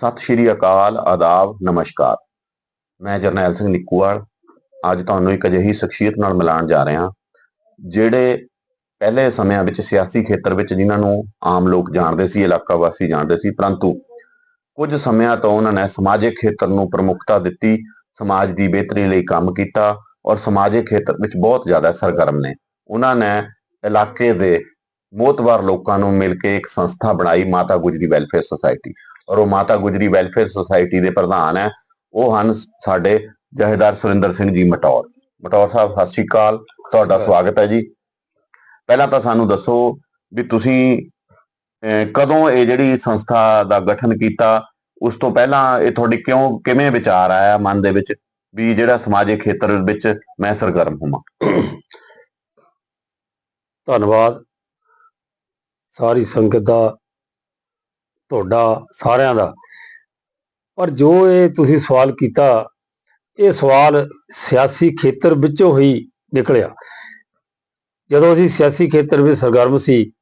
ਸਤਿ ਸ਼੍ਰੀ ਅਕਾਲ, ਆਦਾਬ, ਨਮਸਕਾਰ। ਮੈਂ ਜਰਨੈਲ ਸਿੰਘ ਨਿੱਕੂਵਾਲ। ਅੱਜ ਤੁਹਾਨੂੰ ਇੱਕ ਅਜਿਹੀ ਸ਼ਖਸੀਅਤ ਨਾਲ ਮਿਲਾਉਣ ਜਾ ਰਿਹਾ ਜਿਹੜੇ ਪਹਿਲੇ ਸਮਿਆਂ ਵਿੱਚ ਸਿਆਸੀ ਖੇਤਰ ਵਿੱਚ ਜਿਨ੍ਹਾਂ ਨੂੰ ਆਮ ਲੋਕ ਜਾਣਦੇ ਸੀ, ਇਲਾਕਾ ਵਾਸੀ ਜਾਣਦੇ ਸੀ, ਪਰੰਤੂ ਕੁਝ ਸਮਿਆਂ ਤੋਂ ਉਹਨਾਂ ਨੇ ਸਮਾਜਿਕ ਖੇਤਰ ਨੂੰ ਪ੍ਰਮੁੱਖਤਾ ਦਿੱਤੀ, ਸਮਾਜ ਦੀ ਬਿਹਤਰੀ ਲਈ ਕੰਮ ਕੀਤਾ ਔਰ ਸਮਾਜਿਕ ਖੇਤਰ ਵਿੱਚ ਬਹੁਤ ਜ਼ਿਆਦਾ ਸਰਗਰਮ ਨੇ। ਉਹਨਾਂ ਨੇ ਇਲਾਕੇ ਦੇ ਮੋਤਵਾਰ ਲੋਕਾਂ ਨੂੰ ਮਿਲ ਕੇ ਇੱਕ ਸੰਸਥਾ ਬਣਾਈ, ਮਾਤਾ ਗੁਜਰੀ ਵੈਲਫੇਅਰ ਸੁਸਾਇਟੀ। ਔਰ ਉਹ ਮਾਤਾ ਗੁਜਰੀ ਵੈਲਫੇਅਰ ਸੁਸਾਇਟੀ ਦੇ ਪ੍ਰਧਾਨ ਹੈ ਉਹ ਹਨ ਸਾਡੇ ਜਹੇਦਾਰ ਸੁਰਿੰਦਰ ਸਿੰਘ ਜੀ ਮਟੌਰ। ਮਟੌਰ ਸਾਹਿਬ ਸਤਿ ਸ਼੍ਰੀ ਅਕਾਲ। ਤੁਹਾਡਾ ਸਵਾਗਤ ਹੈ ਜੀ। ਪਹਿਲਾਂ ਤਾਂ ਸਾਨੂੰ ਦੱਸੋ ਵੀ ਤੁਸੀਂ ਕਦੋਂ ਇਹ ਜਿਹੜੀ ਸੰਸਥਾ ਦਾ ਗਠਨ ਕੀਤਾ ਉਸ ਤੋਂ ਪਹਿਲਾਂ ਇਹ ਤੁਹਾਡੀ ਕਿਉਂ ਕਿਵੇਂ ਵਿਚਾਰ ਆਇਆ ਮਨ ਦੇ ਵਿੱਚ ਵੀ ਜਿਹੜਾ ਸਮਾਜਿਕ ਖੇਤਰ ਵਿੱਚ ਮੈਂ ਸਰਗਰਮ ਹੋਵਾਂ? ਧੰਨਵਾਦ। ਸਾਰੀ ਸੰਗਤ ਦਾ ਤੁਹਾਡਾ, ਸਾਰਿਆਂ ਦਾ। ਪਰ ਜੋ ਇਹ ਤੁਸੀਂ ਸਵਾਲ ਕੀਤਾ, ਇਹ ਸਵਾਲ ਸਿਆਸੀ ਖੇਤਰ ਵਿੱਚੋਂ ਹੀ ਨਿਕਲਿਆ। ਜਦੋਂ ਅਸੀਂ ਸਿਆਸੀ ਖੇਤਰ ਵਿੱਚ ਸਰਗਰਮ ਸੀ,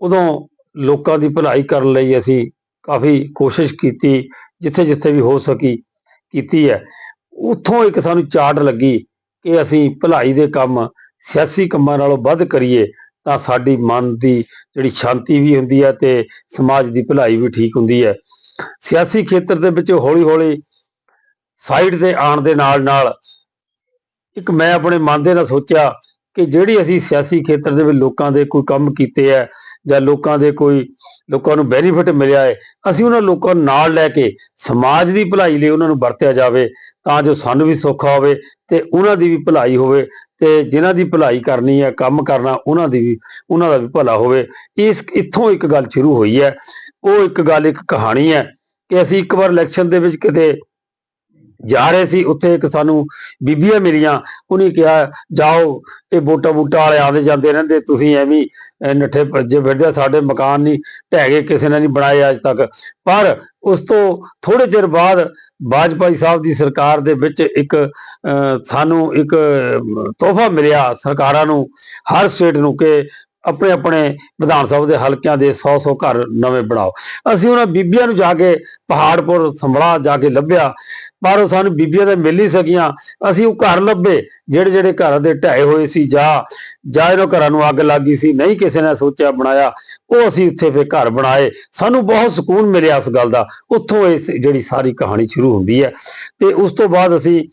ਉਦੋਂ ਲੋਕਾਂ ਦੀ ਭਲਾਈ ਕਰਨ ਲਈ ਅਸੀਂ ਕਾਫੀ ਕੋਸ਼ਿਸ਼ ਕੀਤੀ ਜਿੱਥੇ ਜਿੱਥੇ ਵੀ ਹੋ ਸਕੀ, ਕੀਤੀ ਹੈ। ਉੱਥੋਂ ਇੱਕ ਸਾਨੂੰ ਚਾਰਟ ਲੱਗੀ ਕਿ ਅਸੀਂ ਭਲਾਈ ਦੇ ਕੰਮ ਸਿਆਸੀ ਕੰਮਾਂ ਨਾਲੋਂ ਵੱਧ ਕਰੀਏ। ਤਾਂ ਸਾਡੀ ਮਨ ਦੀ ਜਿਹੜੀ ਸ਼ਾਂਤੀ ਵੀ ਹੁੰਦੀ ਹੈ ਤੇ ਸਮਾਜ ਦੀ ਭਲਾਈ ਵੀ ਠੀਕ ਹੁੰਦੀ ਹੈ। ਸਿਆਸੀ ਖੇਤਰ ਦੇ ਵਿੱਚ ਹੌਲੀ-ਹੌਲੀ ਸਾਈਡ ਤੇ ਆਉਣ ਦੇ ਨਾਲ ਨਾਲ ਇੱਕ ਮੈਂ ਆਪਣੇ ਮਨ ਦੇ ਨਾਲ ਸੋਚਿਆ ਕਿ ਜਿਹੜੀ ਅਸੀਂ ਸਿਆਸੀ ਖੇਤਰ ਦੇ ਵਿੱਚ ਲੋਕਾਂ ਦੇ ਕੋਈ ਕੰਮ ਕੀਤੇ ਹੈ ਜਾਂ ਲੋਕਾਂ ਦੇ ਕੋਈ ਲੋਕਾਂ ਨੂੰ ਬੈਨੀਫਿਟ ਮਿਲਿਆ ਹੈ, ਅਸੀਂ ਉਹਨਾਂ ਲੋਕਾਂ ਨੂੰ ਨਾਲ ਲੈ ਕੇ ਸਮਾਜ ਦੀ ਭਲਾਈ ਲਈ ਉਹਨਾਂ ਨੂੰ ਵਰਤਿਆ ਜਾਵੇ ਤਾਂ ਜੋ ਸਾਨੂੰ ਵੀ ਸੌਖਾ ਹੋਵੇ ਤੇ ਉਹਨਾਂ ਦੀ ਵੀ ਭਲਾਈ ਹੋਵੇ। ਤੇ ਜਿਨ੍ਹਾਂ ਦੀ ਭਲਾਈ ਕਰਨੀ ਹੈ, ਕੰਮ ਕਰਨਾ, ਉਹਨਾਂ ਦੀ ਵੀ, ਉਹਨਾਂ ਦਾ ਵੀ ਭਲਾ ਹੋਵੇ। ਇਸ ਇੱਥੋਂ ਇੱਕ ਗੱਲ ਸ਼ੁਰੂ ਹੋਈ ਹੈ। ਉਹ ਇੱਕ ਗੱਲ, ਇੱਕ ਕਹਾਣੀ ਹੈ ਕਿ ਅਸੀਂ ਇੱਕ ਵਾਰ ਇਲੈਕਸ਼ਨ ਦੇ ਵਿੱਚ ਕਿਤੇ ਜਾ ਰਹੇ ਸੀ, ਉੱਥੇ ਇੱਕ ਸਾਨੂੰ ਬੀਬੀਆਂ ਮਿਲੀਆਂ। ਉਹਨੇ ਕਿਹਾ, ਜਾਓ, ਇਹ ਵੋਟਾਂ ਵੋਟਾਂ ਵਾਲੇ ਆਉਂਦੇ ਜਾਂਦੇ ਰਹਿੰਦੇ, ਤੁਸੀਂ ਐਵੇਂ ਨੱਠੇ ਭੱਜੇ ਫਿਰਦੇ ਸਾਡੇ ਮਕਾਨ ਨਹੀਂ, ਢਹਿ ਗਏ ਕਿਸੇ ਨੇ ਨਹੀਂ ਬਣਾਏ ਅੱਜ ਤੱਕ। ਪਰ ਉਸ ਤੋਂ ਥੋੜੇ ਚਿਰ ਬਾਅਦ ਬਾਜਪਾਈ ਸਾਹਿਬ ਦੀ ਸਰਕਾਰ ਦੇ ਵਿੱਚ ਇੱਕ, ਅਹ, ਸਾਨੂੰ ਇੱਕ ਤੋਹਫਾ ਮਿਲਿਆ ਸਰਕਾਰਾਂ ਨੂੰ, ਹਰ ਸਟੇਟ ਨੂੰ ਕਿ ਆਪਣੇ ਆਪਣੇ ਵਿਧਾਨ ਸਭਾ ਦੇ ਹਲਕਿਆਂ ਦੇ 100 100 ਘਰ ਨਵੇਂ ਬਣਾਓ। ਅਸੀਂ ਉਹਨਾਂ ਬੀਬੀਆਂ ਨੂੰ ਜਾ ਕੇ ਪਹਾੜਪੁਰ ਸੰਭਲਾ ਜਾ ਕੇ ਲੱਭਿਆ। ਪਰ ਉਹ ਸਾਨੂੰ ਬੀਬੀਆਂ ਤਾਂ ਮਿਲ ਹੀ ਸਕੀਆਂ। ਅਸੀਂ ਉਹ ਘਰ ਲੱਭੇ, ਜਿਹੜੇ ਜਿਹੜੇ ਘਰਾਂ ਦੇ ਢਾਏ ਹੋਏ ਸੀ, ਜਾਂ ਜਾਂ ਇਹਨਾਂ ਘਰਾਂ ਨੂੰ ਅੱਗ ਲੱਗੀ ਸੀ, ਨਹੀਂ ਕਿਸੇ ਨੇ ਸੋਚਿਆ ਬਣਾਇਆ, ਉਹ ਅਸੀਂ ਉੱਥੇ ਫੇ ਘਰ ਬਣਾਏ। ਸਾਨੂੰ ਬਹੁਤ ਸਕੂਨ ਮਿਲਿਆ ਉਸ ਗੱਲ ਦਾ। ਉੱਥੋਂ ਇਹ ਜਿਹੜੀ ਸਾਰੀ ਕਹਾਣੀ ਸ਼ੁਰੂ ਹੁੰਦੀ ਹੈ। ਤੇ ਉਸ ਤੋਂ ਬਾਅਦ ਅਸੀਂ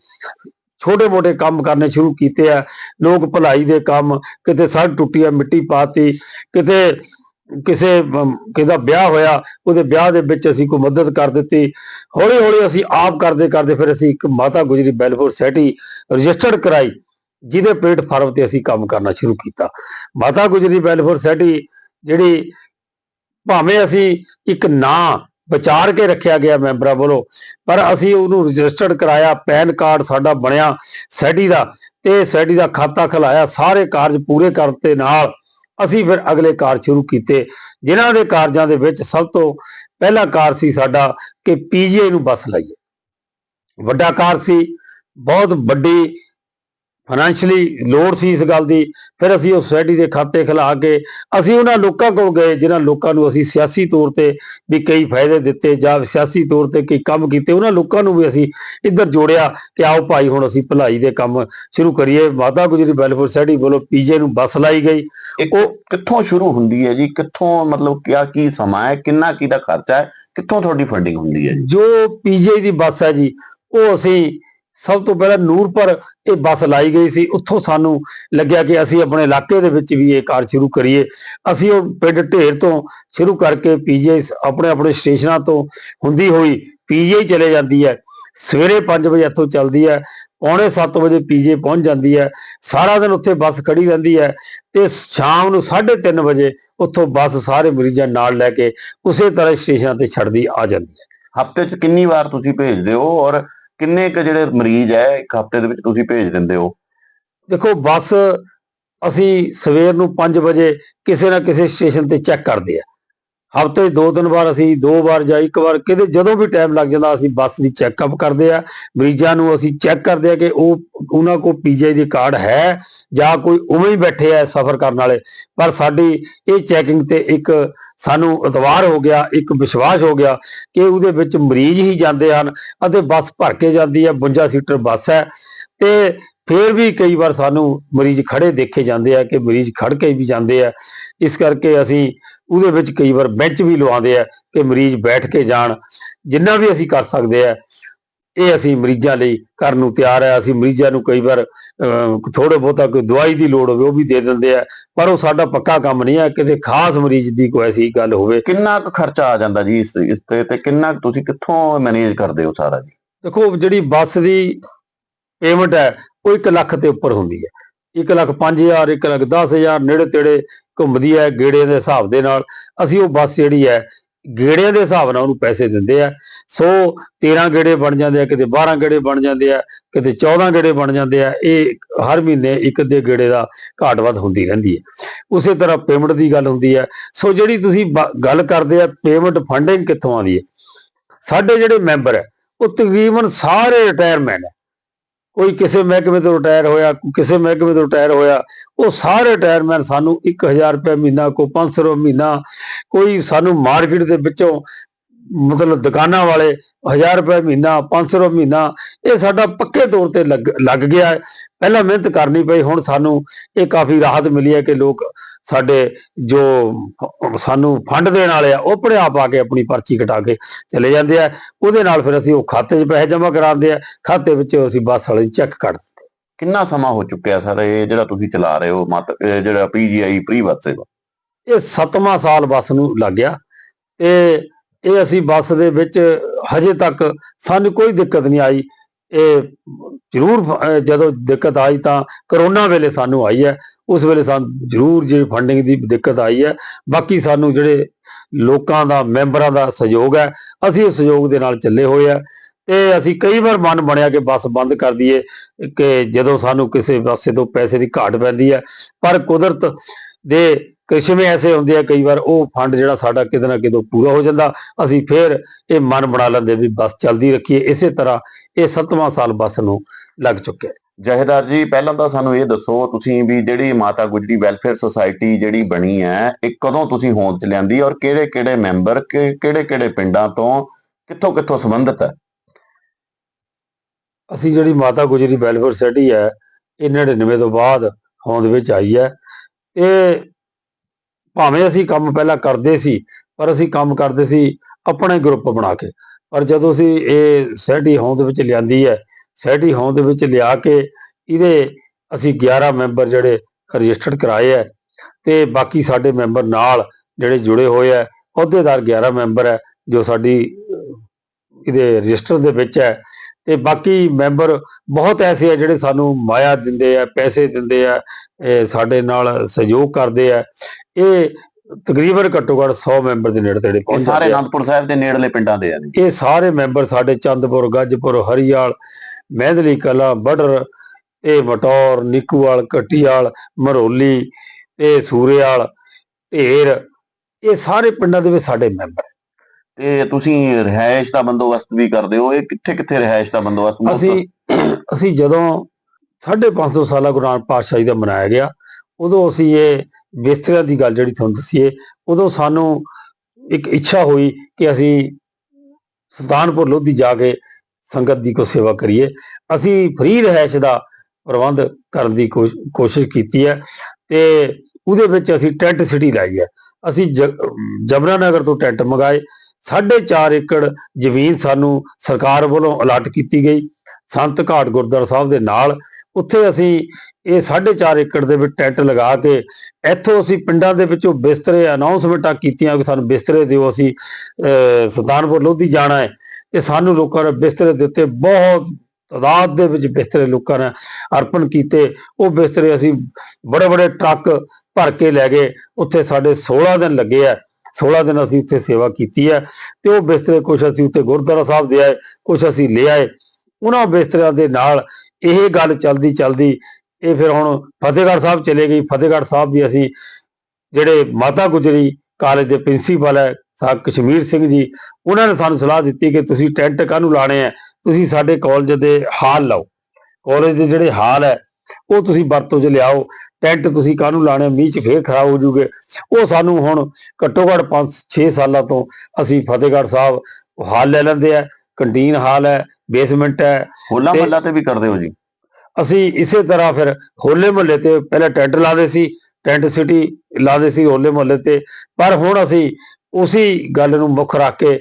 ਛੋਟੇ-ਮੋਟੇ ਕੰਮ ਕਰਨੇ ਸ਼ੁਰੂ ਕੀਤੇ ਆ। ਲੋਕ ਭਲਾਈ ਦੇ ਕੰਮ, ਕਿਤੇ ਸੜ ਟੁੱਟੀ ਆ, ਮਿੱਟੀ ਪਾਤੀ ਕਿਤੇ ਕਿਸੇ ਅਮ, ਕਿਹਦਾ ਵਿਆਹ ਹੋਇਆ ਉਹਦੇ ਵਿਆਹ ਦੇ ਵਿੱਚ ਅਸੀਂ ਕੋਈ ਮਦਦ ਕਰ ਦਿੱਤੀ। ਹੌਲੀ ਹੌਲੀ ਅਸੀਂ ਆਪ ਕਰਦੇ ਕਰਦੇ ਫਿਰ ਅਸੀਂ ਇੱਕ Mata Gujri welfare society registered ਕਰਾਈ ਜਿਹਦੇ ਪਲੇਟਫਾਰਮ ਤੇ ਅਸੀਂ ਕੰਮ ਕਰਨਾ ਸ਼ੁਰੂ ਕੀਤਾ। ਮਾਤਾ ਗੁਜਰੀ ਵੈਲਫੇਅਰ ਸੋਸਾਇਟੀ ਜਿਹੜੀ ਭਾਵੇਂ ਅਸੀਂ ਇੱਕ ਨਾਂ ਵਿਚਾਰ ਕੇ ਰੱਖਿਆ ਗਿਆ ਮੈਂਬਰਾਂ ਵੱਲੋਂ ਪਰ ਅਸੀਂ ਉਹਨੂੰ ਰਜਿਸਟਰਡ ਕਰਾਇਆ ਪੈਨ ਕਾਰਡ ਸਾਡਾ ਬਣਿਆ ਸੈਡੀ ਦਾ ਤੇ ਸੈਡੀ ਦਾ ਖਾਤਾ ਖਲਾਇਆ ਸਾਰੇ ਕਾਰਜ ਪੂਰੇ ਕਰਨ ਦੇ ਨਾਲ ਅਸੀਂ ਫਿਰ ਅਗਲੇ ਕਾਰਜ ਸ਼ੁਰੂ ਕੀਤੇ, ਜਿਨ੍ਹਾਂ ਦੇ ਕਾਰਜਾਂ ਦੇ ਵਿੱਚ ਸਭ ਤੋਂ ਪਹਿਲਾ ਕਾਰਜ ਸੀ ਸਾਡਾ ਕਿ ਪੀਜੀਆਈ ਨੂੰ ਬੱਸ ਲਾਈਏ। ਵੱਡਾ ਕਾਰਜ ਸੀ, ਬਹੁਤ ਵੱਡੀ ਫਾਈਨੈਂਸ਼ਲੀ ਲੋੜ ਸੀ ਇਸ ਗੱਲ ਦੀ ਫਿਰ ਅਸੀਂ ਉਸ ਸੋਸਾਇਟੀ ਦੇ ਖਾਤੇ ਖਿਲਾ ਕੇ ਅਸੀਂ ਉਹਨਾਂ ਲੋਕਾਂ ਕੋਲ ਗਏ ਜਿਨ੍ਹਾਂ ਲੋਕਾਂ ਨੂੰ ਅਸੀਂ ਸਿਆਸੀ ਤੌਰ ਤੇ ਵੀ ਕਈ ਫਾਇਦੇ ਦਿੱਤੇ ਜਾਂ ਸਿਆਸੀ ਤੌਰ ਤੇ ਕਈ ਕੰਮ ਕੀਤੇ ਉਹਨਾਂ ਲੋਕਾਂ ਨੂੰ ਵੀ ਅਸੀਂ ਇੱਧਰ ਜੋੜਿਆ ਕਿ ਆਓ ਭਾਈ ਹੁਣ ਅਸੀਂ ਭਲਾਈ ਦੇ ਕੰਮ ਸ਼ੁਰੂ ਕਰੀਏ। ਮਾਤਾ ਗੁਜਰੀ ਵੈਲਫੇਅਰ ਸੋਸਾਇਟੀ ਵੱਲੋਂ ਪੀਜੇ ਨੂੰ ਬੱਸ ਲਾਈ ਗਈ। ਉਹ ਕਿੱਥੋਂ ਸ਼ੁਰੂ ਹੁੰਦੀ ਹੈ ਜੀ? ਕਿੱਥੋਂ ਮਤਲਬ ਕਿਆ ਕੀ ਸਮਾਂ ਹੈ? ਕਿੰਨਾ ਕੀ ਦਾ ਖਰਚਾ ਹੈ? ਕਿੱਥੋਂ ਤੁਹਾਡੀ ਫੰਡਿੰਗ ਹੁੰਦੀ ਹੈ ਜੀ? ਜੋ ਪੀਜੇ ਦੀ ਬੱਸ ਹੈ ਜੀ ਉਹ ਅਸੀਂ ਸਭ ਤੋਂ ਪਹਿਲਾਂ ਨੂਰਪੁਰ ਇਹ ਬੱਸ ਲਾਈ ਗਈ ਸੀ। ਉੱਥੋਂ ਸਾਨੂੰ ਲੱਗਿਆ ਕਿ ਅਸੀਂ ਆਪਣੇ ਇਲਾਕੇ ਦੇ ਵਿੱਚ ਵੀ ਇਹ ਕਾਰ ਸ਼ੁਰੂ ਕਰੀਏ। ਅਸੀਂ ਉਹ ਪਿੰਡ ਢੇਰ ਤੋਂ ਸ਼ੁਰੂ ਕਰਕੇ ਪੀਜੇ ਆਪਣੇ ਆਪਣੇ ਸਟੇਸ਼ਨਾਂ ਤੋਂ ਹੁੰਦੀ ਹੋਈ ਪੀਜੇ ਚਲੇ ਜਾਂਦੀ ਹੈ। ਸਵੇਰੇ 5 ਵਜੇ ਇੱਥੋਂ ਚੱਲਦੀ ਹੈ। ਪੌਣੇ 7 ਵਜੇ ਪੀਜੇ ਪਹੁੰਚ ਜਾਂਦੀ ਹੈ। ਸਾਰਾ ਦਿਨ ਉੱਥੇ ਬੱਸ ਖੜੀ ਰਹਿੰਦੀ ਹੈ ਤੇ ਸ਼ਾਮ ਨੂੰ 3:30 ਵਜੇ ਉੱਥੋਂ ਬੱਸ ਸਾਰੇ ਮਰੀਜ਼ਾਂ ਨਾਲ ਲੈ ਕੇ ਉਸੇ ਤਰ੍ਹਾਂ ਸਟੇਸ਼ਨਾਂ ਤੇ ਛੱਡਦੀ ਆ ਜਾਂਦੀ ਹੈ। ਹਫ਼ਤੇ 'ਚ ਕਿੰਨੀ ਵਾਰ ਤੁਸੀਂ ਭੇਜਦੇ ਹੋ ਔਰ ਕਿੰਨੇ ਕ ਜਿਹੜੇ ਮਰੀਜ਼ ਹੈ, ਇੱਕ ਹਫ਼ਤੇ ਦੇ ਵਿੱਚ ਤੁਸੀਂ ਭੇਜ ਦਿੰਦੇ ਹੋ? ਦੇਖੋ, ਬੱਸ ਅਸੀਂ ਸਵੇਰ ਨੂੰ 5 ਵਜੇ ਕਿਸੇ ਨਾ ਕਿਸੇ ਸਟੇਸ਼ਨ ਤੇ ਚੈੱਕ ਕਰਦੇ ਆ। ਹਫ਼ਤੇ ਦੋ ਤਿੰਨ ਵਾਰ ਅਸੀਂ ਦੋ ਵਾਰ ਜਾਂ ਇੱਕ ਵਾਰ ਕਿਤੇ ਜਦੋਂ ਵੀ ਟਾਈਮ ਲੱਗ ਜਾਂਦਾ ਅਸੀਂ ਬੱਸ ਦੀ ਚੈੱਕਅਪ ਕਰਦੇ ਆ। ਮਰੀਜ਼ਾਂ ਨੂੰ ਅਸੀਂ ਚੈੱਕ ਕਰਦੇ ਆ ਕਿ ਉਹ, ਉਹਨਾਂ ਕੋਲ ਪੀਜੀਆਈ ਦੀ ਕਾਰਡ ਹੈ ਜਾਂ ਕੋਈ ਉਵੇਂ ਹੀ ਬੈਠੇ ਆ ਸਫ਼ਰ ਕਰਨ ਵਾਲੇ। ਪਰ ਸਾਡੀ ਇਹ ਚੈਕਿੰਗ ਤੇ ਇੱਕ ਸਾਨੂੰ ਇਤਵਾਰ ਹੋ ਗਿਆ, ਇੱਕ ਵਿਸ਼ਵਾਸ ਹੋ ਗਿਆ ਕਿ ਉਹਦੇ ਵਿੱਚ ਮਰੀਜ਼ ਹੀ ਜਾਂਦੇ ਹਨ ਅਤੇ ਬੱਸ ਭਰ ਕੇ ਜਾਂਦੀ ਹੈ 52 ਸੀਟਰ ਬੱਸ ਹੈ। ਤੇ ਫੇਰ ਵੀ ਕਈ ਵਾਰ ਸਾਨੂੰ ਮਰੀਜ਼ ਖੜੇ ਦੇਖੇ ਜਾਂਦੇ ਆ ਕਿ ਮਰੀਜ਼ ਖੜ ਕੇ ਵੀ ਜਾਂਦੇ ਆ। ਇਸ ਕਰਕੇ ਅਸੀਂ ਉਹਦੇ ਵਿੱਚ ਕਈ ਵਾਰ ਬੈਂਚ ਵੀ ਲਵਾਉਂਦੇ ਆ ਕਿ ਮਰੀਜ਼ ਬੈਠ ਕੇ ਜਾਣ ਜਿੰਨਾ ਵੀ ਅਸੀਂ ਕਰ ਸਕਦੇ ਆ ਇਹ ਅਸੀਂ ਮਰੀਜ਼ਾਂ ਲਈ ਕਰਨ ਨੂੰ ਤਿਆਰ ਆ। ਅਸੀਂ ਮਰੀਜ਼ਾਂ ਨੂੰ ਕਈ ਵਾਰ ਥੋੜੇ ਬਹੁਤਾ ਕੋਈ ਦਵਾਈ ਦੀ ਲੋੜ ਹੋਵੇ ਉਹ ਵੀ ਦੇ ਦਿੰਦੇ ਆ। ਪਰ ਉਹ ਸਾਡਾ ਪੱਕਾ ਕੰਮ ਨਹੀਂ ਹੈ ਕਿਤੇ ਖਾਸ ਮਰੀਜ਼ ਦੀ ਕੋਈ ਐਸੀ ਗੱਲ ਹੋਵੇ। ਕਿੰਨਾ ਕੁ ਖਰਚਾ ਆ ਜਾਂਦਾ ਜੀ ਇਸ ਇਸ ਤੇ ਤੇ ਕਿੰਨਾ ਕੁ ਤੁਸੀਂ ਕਿੱਥੋਂ ਮੈਨੇਜ ਕਰਦੇ ਹੋ ਸਾਰਾ ਜੀ? ਦੇਖੋ ਜਿਹੜੀ ਬੱਸ ਦੀ ਪੇਮੈਂਟ ਹੈ ਉਹ 1 ਲੱਖ ਤੇ ਉੱਪਰ ਹੁੰਦੀ ਹੈ। 1 ਲੱਖ 5000 1 ਲੱਖ 10000 ਨੇੜੇ ਤੇੜੇ ਘੁੰਮਦੀ ਹੈ ਗੇੜੇ ਦੇ ਹਿਸਾਬ ਦੇ ਨਾਲ, ਅਸੀਂ ਉਹ ਬੱਸ ਜਿਹੜੀ ਹੈ, ਗੇੜਿਆਂ ਦੇ ਹਿਸਾਬ ਨਾਲ ਉਹਨੂੰ ਪੈਸੇ ਦਿੰਦੇ ਆ। ਸੋ 13 ਗੇੜੇ ਬਣ ਜਾਂਦੇ ਆ, ਕਿਤੇ 12 ਗੇੜੇ ਬਣ ਜਾਂਦੇ ਆ, ਕਿਤੇ 14 ਗੇੜੇ ਬਣ ਜਾਂਦੇ ਆ। ਇਹ ਹਰ ਮਹੀਨੇ ਇੱਕ ਅੱਧੇ ਗੇੜੇ ਦਾ ਘਾਟ ਵੱਧ ਹੁੰਦੀ ਰਹਿੰਦੀ ਹੈ। ਉਸੇ ਤਰ੍ਹਾਂ ਪੇਮੈਂਟ ਦੀ ਗੱਲ ਹੁੰਦੀ ਹੈ। ਸੋ ਜਿਹੜੀ ਤੁਸੀਂ ਬ- ਗੱਲ ਕਰਦੇ ਆ, ਪੇਮੈਂਟ ਫੰਡਿੰਗ ਕਿੱਥੋਂ ਆਉਂਦੀ ਹੈ? ਸਾਡੇ ਜਿਹੜੇ ਮੈਂਬਰ ਹੈ, ਉਹ ਤਕਰੀਬਨ ਸਾਰੇ ਰਿਟਾਇਰਮੈਂਟ ਹੈ। ਕੋਈ ਕਿਸੇ ਮਹਿਕਮੇ ਤੋਂ ਰਿਟਾਇਰ ਹੋਇਆ ਕਿਸੇ ਮਹਿਕਮੇ ਤੋਂ ਰਿਟਾਇਰ ਹੋਇਆ, ਉਹ ਸਾਰੇ ਰਿਟਾਇਰਮੈਂਟ ਸਾਨੂੰ 1000 ਰੁਪਏ ਮਹੀਨਾ, ਕੋਈ 500 ਰੁਪਏ ਮਹੀਨਾ, ਕੋਈ ਸਾਨੂੰ ਮਾਰਕੀਟ ਦੇ ਵਿੱਚੋਂ ਮਤਲਬ ਦੁਕਾਨਾਂ ਵਾਲੇ 1000 ਰੁਪਏ ਮਹੀਨਾ 500 ਰੁਪਏ ਮਹੀਨਾ ਇਹ ਸਾਡਾ ਪੱਕੇ ਤੌਰ ਤੇ ਲੱਗ ਗਿਆ ਹੈ। ਪਹਿਲਾਂ ਮਿਹਨਤ ਕਰਨੀ ਪਈ ਹੁਣ ਸਾਨੂੰ ਇਹ ਕਾਫੀ ਰਾਹਤ ਮਿਲੀ ਹੈ ਕਿ ਲੋਕ ਸਾਡੇ ਜੋ ਸਾਨੂੰ ਫੰਡ ਦੇਣ ਵਾਲੇ ਆ ਉਹ ਆਪਣੇ ਆਪ ਆ ਕੇ ਆਪਣੀ ਪਰਚੀ ਕਟਾ ਕੇ ਚਲੇ ਜਾਂਦੇ ਆ। ਉਹਦੇ ਨਾਲ ਫਿਰ ਅਸੀਂ ਉਹ ਖਾਤੇ 'ਚ ਪੈਸੇ ਜਮ੍ਹਾਂ ਕਰਾਉਂਦੇ ਆ। ਖਾਤੇ ਵਿੱਚ ਅਸੀਂ ਬੱਸ ਵਾਲੇ ਚੈੱਕ ਕੱਢ ਕਿੰਨਾ ਸਮਾਂ ਹੋ ਚੁੱਕਿਆ ਸਰ ਇਹ ਜਿਹੜਾ ਤੁਸੀਂ ਚਲਾ ਰਹੇ ਹੋ ਮਤ ਜਿਹੜਾ ਪੀਜੀਆਈ ਪ੍ਰੀ ਬੱਸ ਸੇਵਾ? ਇਹ ਸੱਤਵਾਂ ਸਾਲ ਬੱਸ ਨੂੰ ਲੱਗ ਗਿਆ। ਤੇ ਇਹ ਅਸੀਂ ਬੱਸ ਦੇ ਵਿੱਚ ਹਜੇ ਤੱਕ ਸਾਨੂੰ ਕੋਈ ਦਿੱਕਤ ਨਹੀਂ ਆਈ। ਇਹ ਜ਼ਰੂਰ ਜਦੋਂ ਦਿੱਕਤ ਆਈ ਤਾਂ ਕਰੋਨਾ ਵੇਲੇ ਸਾਨੂੰ ਆਈ ਹੈ। ਉਸ ਵੇਲੇ ਸਾਨੂੰ ਜ਼ਰੂਰ ਜਿਹੜੀ ਫੰਡਿੰਗ ਦੀ ਦਿੱਕਤ ਆਈ ਹੈ। ਬਾਕੀ ਸਾਨੂੰ ਜਿਹੜੇ ਲੋਕਾਂ ਦਾ, ਮੈਂਬਰਾਂ ਦਾ ਸਹਿਯੋਗ ਹੈ, ਅਸੀਂ ਉਸ ਸਹਿਯੋਗ ਦੇ ਨਾਲ ਚੱਲੇ ਹੋਏ ਆ ਤੇ ਅਸੀਂ ਕਈ ਵਾਰ ਮਨ ਬਣਿਆ ਕਿ ਬੱਸ ਬੰਦ ਕਰ ਦਈਏ, ਕਿ ਜਦੋਂ ਸਾਨੂੰ ਕਿਸੇ ਪਾਸੇ ਤੋਂ ਪੈਸੇ ਦੀ ਘਾਟ ਪੈਂਦੀ ਹੈ। ਪਰ ਕੁਦਰਤ ਦੇ ਕਿਸ਼ਮੇ ਐਸੇ ਹੁੰਦੇ ਆ ਕਈ ਵਾਰ ਉਹ ਫੰਡ ਜਿਹੜਾ ਸਾਡਾ ਕਿਤੇ ਨਾ ਕਿਤੇ ਪੂਰਾ ਹੋ ਜਾਂਦਾ ਅਸੀਂ ਫੇਰ ਇਹ ਮਨ ਬਣਾ ਲੈਂਦੇ ਵੀ ਬੱਸ ਚੱਲਦੀ ਰੱਖੀਏ ਇਸੇ ਤਰ੍ਹਾਂ ਇਹ ਸੱਤਵਾਂ ਸਾਲ ਬੱਸ ਨੂੰ ਲੱਗ ਚੁੱਕਿਆ ਹੈ। ਜਹੇਦਾਰ ਜੀ ਪਹਿਲਾਂ ਤਾਂ ਸਾਨੂੰ ਇਹ ਦੱਸੋ ਤੁਸੀਂ ਵੀ ਜਿਹੜੀ ਮਾਤਾ ਗੁਜਰੀ ਵੈਲਫੇਅਰ ਸੁਸਾਇਟੀ ਜਿਹੜੀ ਬਣੀ ਹੈ ਇਹ ਕਦੋਂ ਤੁਸੀਂ ਹੋਂਦ ਚ ਲਿਆਂਦੀ ਔਰ ਕਿਹੜੇ ਕਿਹੜੇ ਮੈਂਬਰ ਕਿਹੜੇ ਕਿਹੜੇ ਪਿੰਡਾਂ ਤੋਂ ਕਿੱਥੋਂ ਕਿੱਥੋਂ ਸੰਬੰਧਿਤ ਹੈ ਅਸੀਂ ਜਿਹੜੀ ਮਾਤਾ ਗੁਜਰੀ ਵੈਲਫੇਅਰ ਸੋਸਾਇਟੀ ਹੈ ਇਹ 99 ਤੋਂ ਬਾਅਦ ਹੋਂਦ ਵਿੱਚ ਆਈ ਹੈ ਇਹ ਭਾਵੇਂ ਅਸੀਂ ਕੰਮ ਪਹਿਲਾਂ ਕਰਦੇ ਸੀ, ਪਰ ਅਸੀਂ ਕੰਮ ਕਰਦੇ ਸੀ ਆਪਣੇ ਗਰੁੱਪ ਬਣਾ ਕੇ। ਪਰ ਜਦੋਂ ਅਸੀਂ ਇਹ ਸੋਸਾਇਟੀ ਹੋਂਦ ਵਿੱਚ ਲਿਆਂਦੀ ਹੈ ਸੋਸਾਇਟੀ ਹੋਂਦ ਵਿੱਚ ਲਿਆ ਕੇ ਇਹਦੇ ਅਸੀਂ 11 ਮੈਂਬਰ ਜਿਹੜੇ ਰਜਿਸਟਰਡ ਕਰਾਏ ਹੈ ਤੇ ਬਾਕੀ ਸਾਡੇ ਮੈਂਬਰ ਨਾਲ ਜਿਹੜੇ ਜੁੜੇ ਹੋਏ ਹੈ, ਅਹੁਦੇਦਾਰ 11 ਮੈਂਬਰ ਹੈ ਜੋ ਸਾਡੀ ਇਹਦੇ ਰਜਿਸਟਰ ਦੇ ਵਿੱਚ ਹੈ ਤੇ ਬਾਕੀ ਮੈਂਬਰ ਬਹੁਤ ਐਸੇ ਆ ਜਿਹੜੇ ਸਾਨੂੰ ਮਾਇਆ ਦਿੰਦੇ ਆ ਪੈਸੇ ਦਿੰਦੇ ਆ ਇਹ ਸਾਡੇ ਨਾਲ ਸਹਿਯੋਗ ਕਰਦੇ ਆ। ਇਹ ਤਕਰੀਬਨ ਘੱਟੋ ਘੱਟ 100 ਮੈਂਬਰ ਦੇ ਨੇੜੇ ਤੇੜੇ ਪਹੁੰਚ ਸਾਰੇ ਅਨੰਦਪੁਰ ਸਾਹਿਬ ਦੇ ਨੇੜਲੇ ਪਿੰਡਾਂ ਦੇ ਆ ਇਹ ਸਾਰੇ ਮੈਂਬਰ ਸਾਡੇ ਚੰਦਪੁਰ ਗੱਜਪੁਰ ਹਰੀਆਲ ਮਹਿਦਲੀ ਕਲਾ ਬੜਰ ਇਹ ਮਟੌਰ ਨਿੱਕੂਵਾਲ ਘਟੀਆਲ ਮਰੋਲੀ ਤੇ ਸੂਰੇਵਾਲ ਢੇਰ ਇਹ ਸਾਰੇ ਪਿੰਡਾਂ ਦੇ ਵਿੱਚ ਸਾਡੇ ਮੈਂਬਰ। ਤੇ ਤੁਸੀਂ ਰਹਿائش ਦਾ ਬੰਦੋਬਸਤ ਵੀ ਕਰਦੇ ਹੋ, ਇਹ ਕਿੱਥੇ ਕਿੱਥੇ ਰਹਿائش ਦਾ ਬੰਦੋਬਸਤ ਅਸੀਂ ਅਸੀਂ ਜਦੋਂ 550 ਸਾਲਾ ਗੁਰੂ ਨਾਨਕ ਪਾਤਸ਼ਾਹੀ ਦਾ ਮਨਾਇਆ ਗਿਆ, ਉਦੋਂ ਅਸੀਂ ਇਹ ਬਿਸਤਰਿਆਂ ਦੀ ਗੱਲ ਜਿਹੜੀ ਤੁਹਾਨੂੰ ਦੱਸੀਏ ਉਦੋਂ ਸਾਨੂੰ ਇੱਕ ਇੱਛਾ ਹੋਈ ਕਿ ਅਸੀਂ ਸੁਲਤਾਨਪੁਰ ਲੋਧੀ ਜਾ ਕੇ ਸੰਗਤ ਦੀ ਕੋ ਸੇਵਾ ਕਰੀਏ। ਅਸੀਂ ਫਰੀ ਰਹਿائش ਦਾ ਪ੍ਰਬੰਧ ਕਰਨ ਦੀ ਕੋਸ਼- ਕੋਸ਼ਿਸ਼ ਕੀਤੀ ਹੈ ਤੇ ਉਹਦੇ ਵਿੱਚ ਅਸੀਂ ਟੈਂਟ ਸਿਟੀ ਲਾਈ ਹੈ। ਅਸੀਂ ਜ- ਤੋਂ ਟੈਂਟ ਮੰਗਾਏ 4.5 ਏਕੜ ਜ਼ਮੀਨ ਸਾਨੂੰ ਸਰਕਾਰ ਵੱਲੋਂ ਅਲਾਟ ਕੀਤੀ ਗਈ। ਸੰਤ ਘਾਟ ਗੁਰਦੁਆਰਾ ਸਾਹਿਬ ਦੇ ਨਾਲ ਉੱਥੇ ਅਸੀਂ ਇਹ 4.5 ਏਕੜ ਦੇ ਵਿੱਚ ਟੈਂਟ ਲਗਾ ਕੇ ਇੱਥੋਂ ਅਸੀਂ ਪਿੰਡਾਂ ਦੇ ਵਿੱਚੋਂ ਬਿਸਤਰੇ ਅਨਾਉਂਸਮੈਂਟਾਂ ਕੀਤੀਆਂ ਕਿ ਸਾਨੂੰ ਬਿਸਤਰੇ ਦਿਓ ਅਸੀਂ ਅਹ, ਸੁਲਤਾਨਪੁਰ ਲੋਧੀ ਜਾਣਾ ਹੈ। ਤੇ ਸਾਨੂੰ ਲੋਕਾਂ ਨੇ ਬਿਸਤਰੇ ਦਿੱਤੇ ਬਹੁਤ ਤਾਦਾਦ ਦੇ ਵਿੱਚ ਬਿਸਤਰੇ ਲੋਕਾਂ ਨੇ ਅਰਪਣ ਕੀਤੇ। ਉਹ ਬਿਸਤਰੇ ਅਸੀਂ ਬੜੇ ਬੜੇ ਟਰੱਕ ਭਰ ਕੇ ਲੈ ਗਏ। ਉੱਥੇ ਸਾਡੇ 16 ਦਿਨ ਲੱਗੇ ਆ। 16 ਦਿਨ ਅਸੀਂ ਉੱਥੇ ਸੇਵਾ ਕੀਤੀ ਹੈ ਤੇ ਉਹ ਬਿਸਤਰੇ ਕੁਝ ਅਸੀਂ ਉੱਥੇ ਗੁਰਦੁਆਰਾ ਸਾਹਿਬ ਦੇ ਆਏ ਕੁਝ ਅਸੀਂ ਲੈ ਆਏ। ਉਹਨਾਂ ਬਿਸਤਰਿਆਂ ਦੇ ਨਾਲ ਇਹ ਗੱਲ ਚੱਲਦੀ ਚੱਲਦੀ ਇਹ ਫਿਰ ਹੁਣ ਫਤਿਹਗੜ੍ਹ ਸਾਹਿਬ ਚਲੇ ਗਈ। ਫਤਿਹਗੜ੍ਹ ਸਾਹਿਬ ਦੀ ਅਸੀਂ ਜਿਹੜੇ ਮਾਤਾ ਗੁਜਰੀ ਕਾਲਜ ਦੇ ਪ੍ਰਿੰਸੀਪਲ ਹੈ, ਸਾ ਕਸ਼ਮੀਰ ਸਿੰਘ ਜੀ, ਉਹਨਾਂ ਨੇ ਸਾਨੂੰ ਸਲਾਹ ਦਿੱਤੀ ਕਿ ਤੁਸੀਂ ਟੈਂਟ ਕਾਹਨੂੰ ਲਾਣੇ ਆ ਤੁਸੀਂ ਸਾਡੇ ਕਾਲਜ ਦੇ ਹਾਲ ਲਾਓ। ਕਾਲਜ ਦੇ ਜਿਹੜੇ ਹਾਲ ਹੈ, ਉਹ ਤੁਸੀਂ ਵਰਤੋਂ 'ਚ ਲਿਆਓ। ਟੈਂਟ ਤੁਸੀਂ ਕਾਹਨੂੰ ਲਾਣੇ ਮੀਂਹ 'ਚ ਫੇਰ ਖਰਾਬ ਹੋ ਜੂਗੇ। ਉਹ ਸਾਨੂੰ ਹੁਣ ਘੱਟੋ ਘੱਟ 5-6 ਸਾਲਾਂ ਤੋਂ ਅਸੀਂ ਫਤਿਹਗੜ੍ਹ ਸਾਹਿਬ ਹਾਲ ਲੈ ਲੈਂਦੇ ਆ। ਕੰਟੀਨ ਹਾਲ ਹੈ ਬੇਸਮੈਂਟ ਹੈ। ਹੋਲਾ ਮਹੱਲਾ ਤੇ ਵੀ ਕਰਦੇ ਹੋ ਜੀ? ਅਸੀਂ ਇਸੇ ਤਰ੍ਹਾਂ ਫਿਰ ਹੋਲੇ ਮਹੱਲੇ ਤੇ ਪਹਿਲਾਂ ਟੈਂਟ ਲਾਦੇ ਸੀ ਟੈਂਟ ਸਿਟੀ ਲਾਦੇ ਸੀ ਹੋਲੇ ਮਹੱਲੇ ਤੇ। ਪਰ ਹੁਣ ਅਸੀਂ ਉਸੇ ਗੱਲ ਨੂੰ ਮੁੱਖ ਰੱਖ ਕੇ